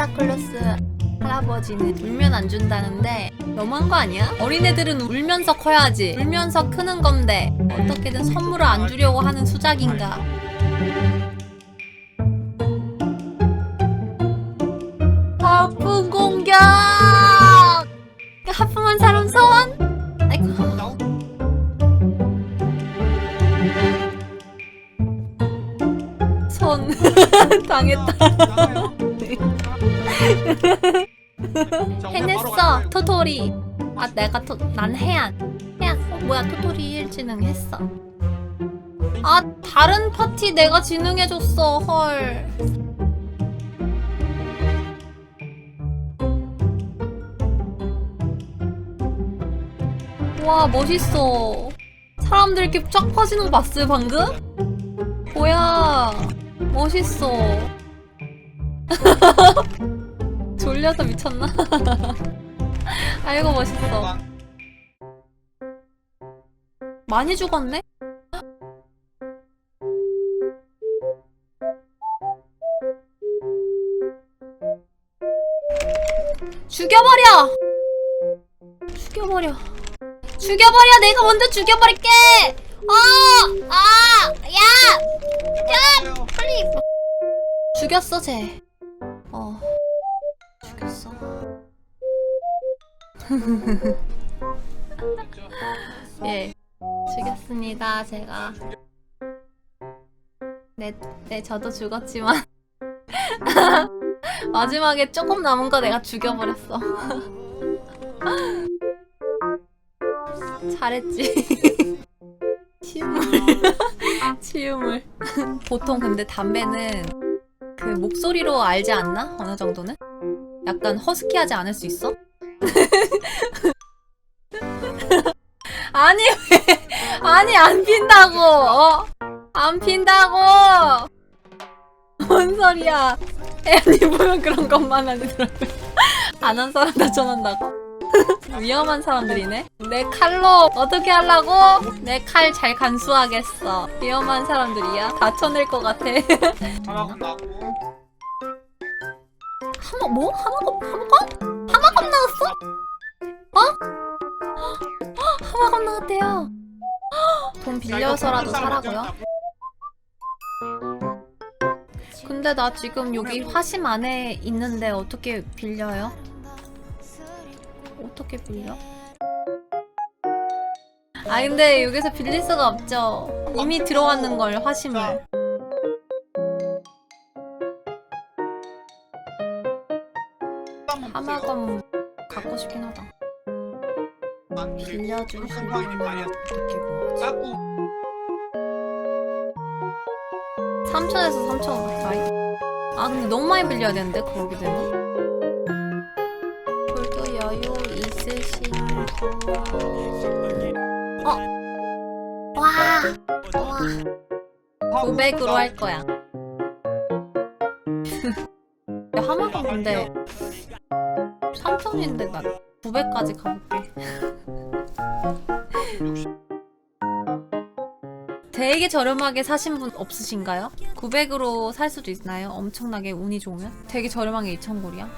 산타클로스 할아버지는 울면 안 준다는데 너무한 거 아니야? 어린애들은 울면서 커야지. 울면서 크는 건데 어떻게든 선물을 안 주려고 하는 수작인가? 하품 공격! 하품한 사람 손! 아이고. 손 당했다. 해냈어 토토리. 아 내가 토, 난 해안. 해안. 어, 뭐야 토토리 1 지능 했어. 아 다른 파티 내가 지능해줬어 헐. 와 멋있어. 사람들 이렇게 쫙 퍼지는 거 봤어요 방금? 뭐야 멋있어. 졸려서 미쳤나? 아이고 멋있어. 많이 죽었네? 죽여버려! 죽여버려. 죽여버려! 내가 먼저 죽여버릴게! 어! 아! 야! 야! 빨리! 죽였어, 쟤. 어. 예. 죽였습니다, 제가. 네, 네, 저도 죽었지만. 마지막에 조금 남은 거 내가 죽여버렸어. 잘했지. 치유물. 치유물. 보통 근데 담배는 그 목소리로 알지 않나? 어느 정도는? 약간 허스키하지 않을 수 있어? 아니 왜? 아니 안 핀다고. 어? 안 핀다고. 뭔 소리야. 애니 보면 그런 것만 하더라고. 안 한 사람 다 전한다고? 위험한 사람들이네. 내 칼로 어떻게 하려고? 내 칼 잘 간수하겠어. 위험한 사람들이야. 다 쳐낼 것 같아. 하나 끝나고. 하마 뭐? 하마검 나왔 어? 어? 하마검 나왔대요. 돈 빌려서라도 사라고요? 근데 나 지금 여기 화심 안에 있는데 어떻게 빌려요? 어떻게 빌려? 아 근데 여기서 빌릴 수가 없죠. 이미 들어왔는 걸 화심을. 하마검 갖고 싶긴 하다. 빌려주시면 어떻게 구하지? 깎고 3천에서 3천 가까이? 아 근데 너무 많이 빌려야 되는데 그러게 되면 볼도 여유 있으신 분 어? 와! 와 900으로 할 거야 야 하마가 근데 3천인데 나 900까지 가볼게 되게 저렴하게 사신 분 없으신가요? 900으로 살 수도 있나요? 엄청나게 운이 좋으면? 되게 저렴하게 2,000골이야?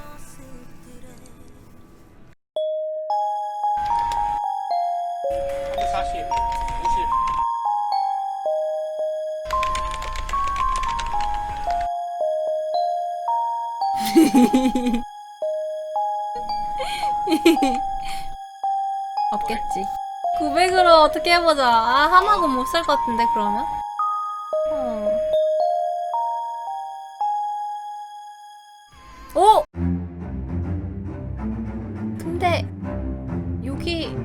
어떻게 해보자. 아, 하나고 못 살 것 같은데, 그러면? 어. 오! 근데, 여기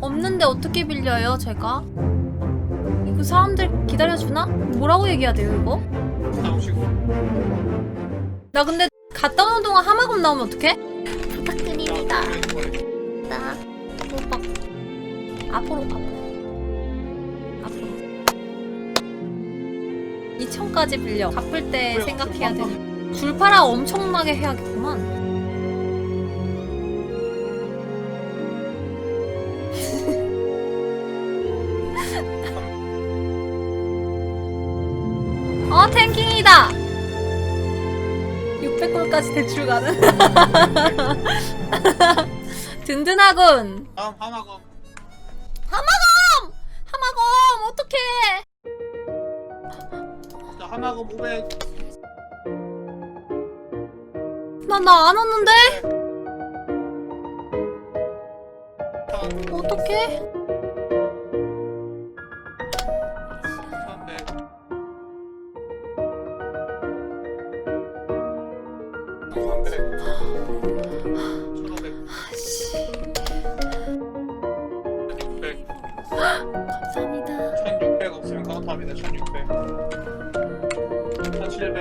없는데 어떻게 빌려요, 제가? 이거 사람들 기다려주나? 뭐라고 얘기해야 돼요, 이거? 나 근데 갔다 오는 동안 하마곰 나오면 어떡해? 부탁드립니다. 나 호박 앞으로 앞으로 앞으로 2천까지 빌려 갚을 때 생각해야 돼. 줄 팔아 엄청나게 해야겠구만. 어 탱킹이다. 600골 다시 대출 가는. 든든하군. 다음 하나가 하마검! 하마검 어떡해? 자 하나가 500난나안 왔는데? 천, 어떡해?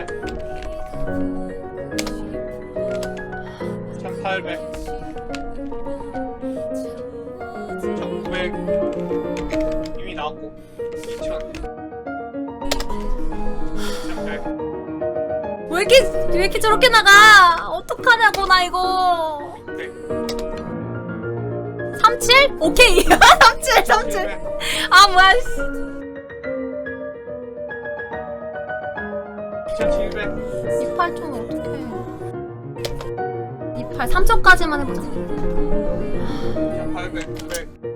1700 1800 1900 이미 나왔고 2000 2100 왜 이렇게 왜 이렇게 저렇게 나가? 어떡하냐고 나 이거. 600 37? 오케이. 37 37. 아 뭐야? 씨. 2700 28좀 어떡해. 28 3점까지만 해보자. 800 900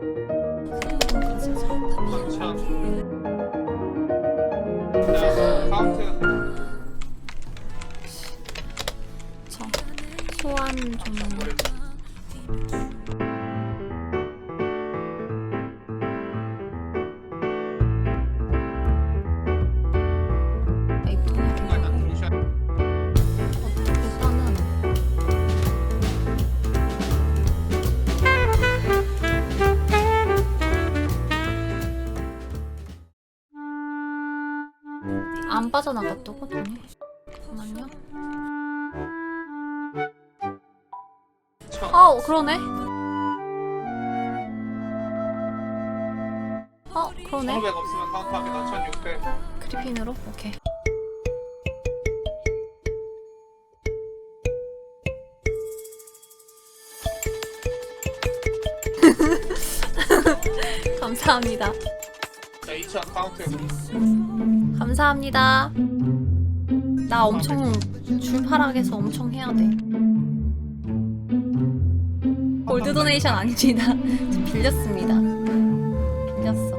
안 돈이? 잠깐만요. 천어 그러네. 어 그러네. 1500 없으면 카운트합니다 1600 그리핀으로 오케이. 감사합니다. 자 2000 카운트 감사합니다. 나 엄청 줄파락해서 엄청 해야 돼. 골드 도네이션 아닙니다. 저 빌렸습니다. 빌렸어.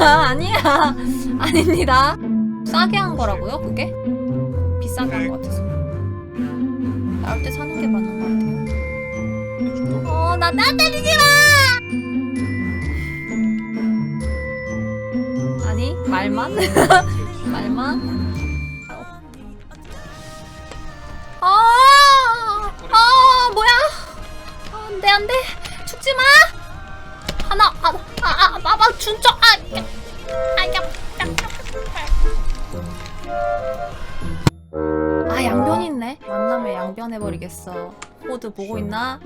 아니야. 아닙니다. 싸게 한 거라고요, 그게? 비싸게 한 거 같아서. 나올 때 사는 게 맞는 거 같아요. 어, 나 따뜻이지 마! 말만? 말만? 아, 아, 뭐야? 아, 안 돼, 안 돼. 죽지 마! 하나, 아, 아, 아, 마마 준적, 아, 야, 아, 야, 야, 야. 아, 양변 있네. 만나면 양변해버리겠어. 호드 보고 있나?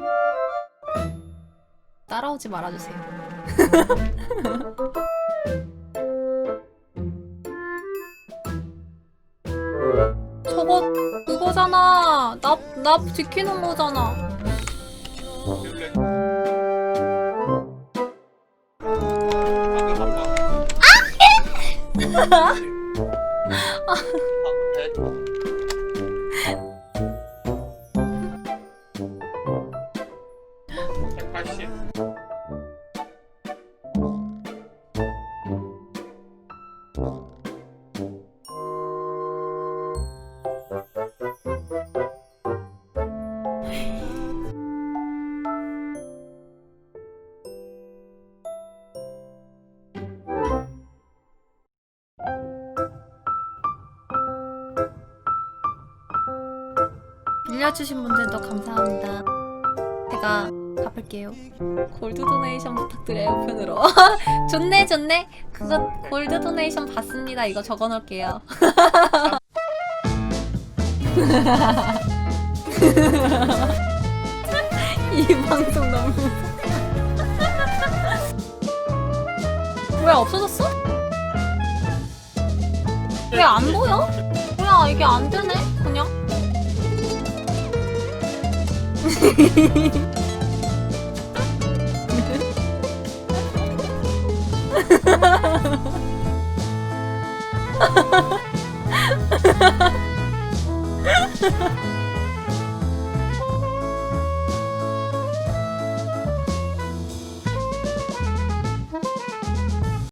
따라오지 말아주세요. 그거잖아. 나, 나 지키는 거잖아. 아! 빌려주신 분들도 감사합니다. 제가 갚을게요. 골드 도네이션 부탁드려요, 폰으로. 좋네, 좋네. 그거 골드 도네이션 받습니다. 이거 적어 놓을게요. 이 방송 너무. 왜 없어졌어? 왜 안 보여? 뭐야, 이게 안 되네? Ha ha ha ha!